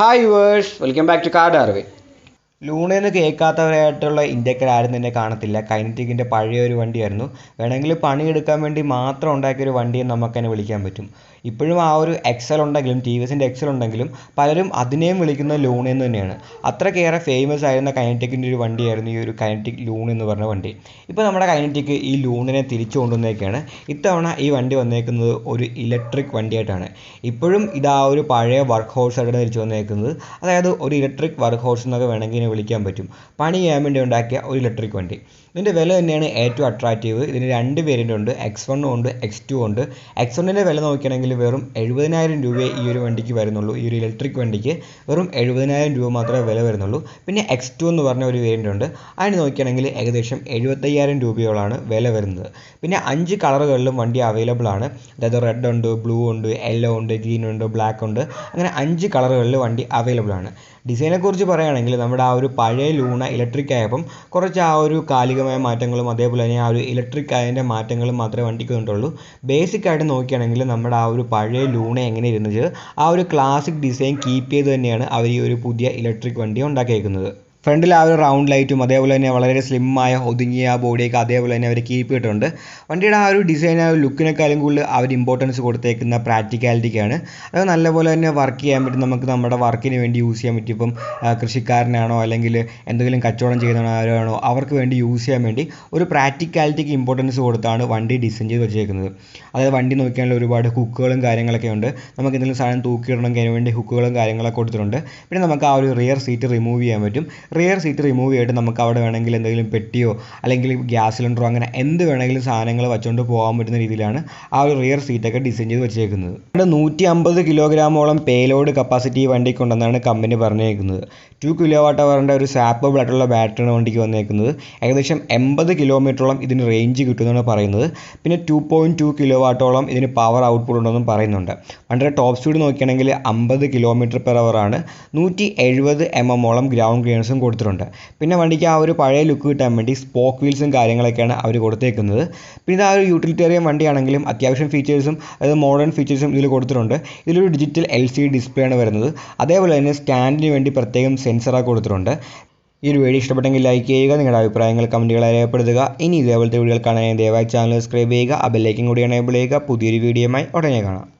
Hi viewers welcome back to card അറിവ് ലൂണെന്ന് കേൾക്കാത്തവരായിട്ടുള്ള ഇന്ത്യക്കാർ ആരും തന്നെ കാണത്തില്ല. കൈനറ്റിക്കിന്റെ പഴയ ഒരു വണ്ടിയായിരുന്നു. വേണമെങ്കിൽ പണിയെടുക്കാൻ വേണ്ടി മാത്രം ഉണ്ടാക്കിയ ഒരു നമുക്കതിനെ വിളിക്കാൻ പറ്റും. ഇപ്പോഴും ആ ഒരു എക്സൽ ഉണ്ടെങ്കിലും ടി വി എസിന്റെ എക്സൽ ഉണ്ടെങ്കിലും പലരും അതിനെയും വിളിക്കുന്നത് എന്ന് തന്നെയാണ്. അത്രയ്ക്കേറെ ഫേമസ് ആയിരുന്ന കൈനറ്റിക്കിന്റെ ഒരു വണ്ടിയായിരുന്നു ഈ ഒരു കൈനറ്റിക് ലൂൺ എന്ന് പറഞ്ഞ വണ്ടി. ഇപ്പോൾ നമ്മുടെ കൈനറ്റിക്ക് ഈ ലൂണിനെ തിരിച്ചു കൊണ്ടുവന്നേക്കാണ്. ഇത്തവണ ഈ വണ്ടി വന്നേക്കുന്നത് ഒരു ഇലക്ട്രിക് വണ്ടിയായിട്ടാണ്. ഇപ്പോഴും ഇതാ ഒരു പഴയ വർക്ക് ഹോഴ്സ് ആയിട്ട് തിരിച്ചു വന്നേക്കുന്നത്. അതായത് ഒരു ഇലക്ട്രിക് വർക്ക് ഹോഴ്സ് എന്നൊക്കെ വേണമെങ്കിൽ ഇതിനെ വിളിക്കാൻ പറ്റും. പണി ചെയ്യാൻ വേണ്ടി ഉണ്ടാക്കിയ ഒരു ഇലക്ട്രിക് വണ്ടി. ഇതിന്റെ വില തന്നെയാണ് ഏറ്റവും അട്രാക്റ്റീവ് ഇതിന് രണ്ട് വേരിയന്റ് ഉണ്ട്. എക്സ് വണ്ണും ഉണ്ട് എക്സ് ടു ഉണ്ട്. എക്സ് വണ്ണിന്റെ വില നോക്കുകയാണെങ്കിൽ വെറും എഴുപതിനായിരം രൂപയെ ഈ ഒരു വണ്ടിക്ക് വരുന്നുള്ളൂ. ഈ ഒരു ഇലക്ട്രിക് വണ്ടിക്ക് വെറും എഴുപതിനായിരം രൂപ മാത്രമേ വില വരുന്നുള്ളൂ. പിന്നെ എക്സ് ടു എന്ന് പറഞ്ഞ ഒരു വേരിയന്റ് ഉണ്ട്. അതിന് നോക്കുകയാണെങ്കിൽ ഏകദേശം എഴുപത്തയ്യായിരം രൂപയോളാണ് വില വരുന്നത്. പിന്നെ അഞ്ച് കളറുകളിലും വണ്ടി അവൈലബിൾ ആണ്. അതായത് റെഡ് ഉണ്ട് ബ്ലൂ ഉണ്ട് യെല്ലോ ഉണ്ട് ഗ്രീൻ ഉണ്ട് ബ്ലാക്ക് ഉണ്ട്. അങ്ങനെ അഞ്ച് കളറുകളിൽ വണ്ടി അവൈലബിൾ ആണ്. ഡിസൈനെക്കുറിച്ച് പറയുകയാണെങ്കിൽ നമ്മുടെ ആ ഒരു പഴയ ലൂണ ഇലക്ട്രിക് ആയപ്പം കുറച്ച് ആ ഒരു കാലികമായ മാറ്റങ്ങളും അതേപോലെ തന്നെ ആ ഒരു ഇലക്ട്രിക് ആയതിന്റെ മാറ്റങ്ങളും മാത്രമേ വണ്ടിക്ക് വന്നിട്ടുള്ളൂ. ബേസിക് ആയിട്ട് നോക്കുകയാണെങ്കിൽ നമ്മുടെ ആ ഒരു പഴയ ലൂണ എങ്ങനെ ഇരുന്നത് ആ ഒരു ക്ലാസിക് ഡിസൈൻ കീപ്പ് ചെയ്ത് തന്നെയാണ് അവർ ഈ ഒരു പുതിയ ഇലക്ട്രിക് വണ്ടി ഉണ്ടാക്കിയേക്കുന്നത്. ഫ്രണ്ടിൽ ആ ഒരു റൗണ്ട് ലൈറ്റും അതേപോലെ തന്നെ വളരെ സ്ലിമ്മായ ഒതുങ്ങിയ ആ ബോഡിയൊക്കെ അതേപോലെ തന്നെ അവർ കീപ്പ് ചെയ്തിട്ടുണ്ട് വണ്ടിയുടെ ആ ഒരു ഡിസൈൻ ആ ഒരു ലുക്കിനെക്കാളും കൂടുതൽ അവർ ഇമ്പോർട്ടൻസ് കൊടുത്തേക്കുന്ന പ്രാക്ടിക്കാലിറ്റിക്കാണ് അത് നല്ലപോലെ തന്നെ വർക്ക് ചെയ്യാൻ പറ്റും. നമുക്ക് നമ്മുടെ വർക്കിന് വേണ്ടി യൂസ് ചെയ്യാൻ പറ്റും. ഇപ്പം കൃഷിക്കാരനാണോ അല്ലെങ്കിൽ എന്തെങ്കിലും കച്ചവടം ചെയ്യുന്ന ചെയ്യുന്നവരാണോ അവർക്ക് വേണ്ടി യൂസ് ചെയ്യാൻ വേണ്ടി ഒരു പ്രാക്ടിക്കാലിറ്റിക്ക് ഇമ്പോർട്ടൻസ് കൊടുത്താണ് വണ്ടി ഡിസൈൻ ചെയ്ത് വെച്ചേക്കുന്നത്. അതായത് വണ്ടി നോക്കിയാണെങ്കിൽ ഒരുപാട് ഹുക്കുകളും കാര്യങ്ങളൊക്കെ ഉണ്ട്. നമുക്ക് എന്തെങ്കിലും സാധനം തൂക്കിയിടണമെങ്കിൽ അതിന് വേണ്ടി ഹുക്കുകളും കാര്യങ്ങളൊക്കെ കൊടുത്തിട്ടുണ്ട്. പിന്നെ നമുക്ക് ആ ഒരു റിയർ സീറ്റ് റിമൂവ് ചെയ്യാൻ പറ്റും. റിയർ സീറ്റ് റിമൂവ് ചെയ്തിട്ട് നമുക്ക് അവിടെ വേണമെങ്കിൽ എന്തെങ്കിലും പെട്ടിയോ അല്ലെങ്കിൽ ഗ്യാസ് സിലിണ്ടറോ അങ്ങനെ എന്ത് വേണമെങ്കിലും സാധനങ്ങൾ വെച്ചുകൊണ്ട് പോകാൻ പറ്റുന്ന രീതിയിലാണ് ആ ഒരു റിയർ സീറ്റൊക്കെ ഡിസൈൻ ചെയ്ത് വെച്ചേക്കുന്നത്. ഇവിടെ നൂറ്റി അമ്പത് കിലോഗ്രാമോളം പേലോഡ് കപ്പാസിറ്റി വണ്ടിക്കുണ്ടെന്നാണ് കമ്പനി പറഞ്ഞേക്കുന്നത്. ടു കിലോ വാട്ട് അവറിന്റെ ഒരു സാപ്പബിൾ ആയിട്ടുള്ള ബാറ്ററിയാണ് വണ്ടിക്ക് വന്നേക്കുന്നത്. ഏകദേശം എൺപത് കിലോമീറ്ററോളം ഇതിന് റേഞ്ച് കിട്ടുമെന്നാണ് പറയുന്നത്. പിന്നെ ടു പോയിന്റ് ടു കിലോ വാട്ടോളം ഇതിന് പവർ ഔട്ട്പുട്ട് ഉണ്ടെന്നും പറയുന്നുണ്ട്. വണ്ടിയുടെ ടോപ്പ് സ്പീഡ് നോക്കുകയാണെങ്കിൽ അമ്പത് കിലോമീറ്റർ പെർ ആണ്. നൂറ്റി എഴുപത് എം എമ്മോളം ഗ്രൗണ്ട് ക്ലിയറൻസും കൊടുത്തിട്ടുണ്ട്. പിന്നെ വണ്ടിക്ക് ആ ഒരു പഴയ ലുക്ക് കിട്ടാൻ വേണ്ടി സ്പോക്ക് വീൽസും കാര്യങ്ങളൊക്കെയാണ് അവർ കൊടുത്തേക്കുന്നത്. പിന്നെ ഇത് ആ ഒരു യൂട്ടിലിറ്റേറിയൻ വണ്ടിയാണെങ്കിലും അത്യാവശ്യം ഫീച്ചേഴ്സും അതായത് മോഡേൺ ഫീച്ചേഴ്സും ഇതിൽ കൊടുത്തിട്ടുണ്ട്. ഇതിലൊരു ഡിജിറ്റൽ എൽ സി ഡിസ്പ്ലേ ആണ് വരുന്നത്. അതേപോലെ തന്നെ സ്റ്റാൻഡിന് വേണ്ടി പ്രത്യേകം സെൻസറാണ് കൊടുത്തിട്ടുണ്ട്. ഈ ഒരു വീഡിയോ ഇഷ്ടപ്പെട്ടെങ്കിൽ ലൈക്ക് ചെയ്യുക നിങ്ങളുടെ അഭിപ്രായങ്ങൾ കമന്റുകളായി രേഖപ്പെടുത്തുക ഇനി ഇതേപോലത്തെ വീഡിയോകൾ കാണാൻ ദയവായി ചാനൽ സബ്സ്ക്രൈബ് ചെയ്യുക. ആ ബെല്ലൈക്കും കൂടി എനേബിൾ ചെയ്യുക. പുതിയൊരു വീഡിയോയുമായി ഉടനെ കാണാം.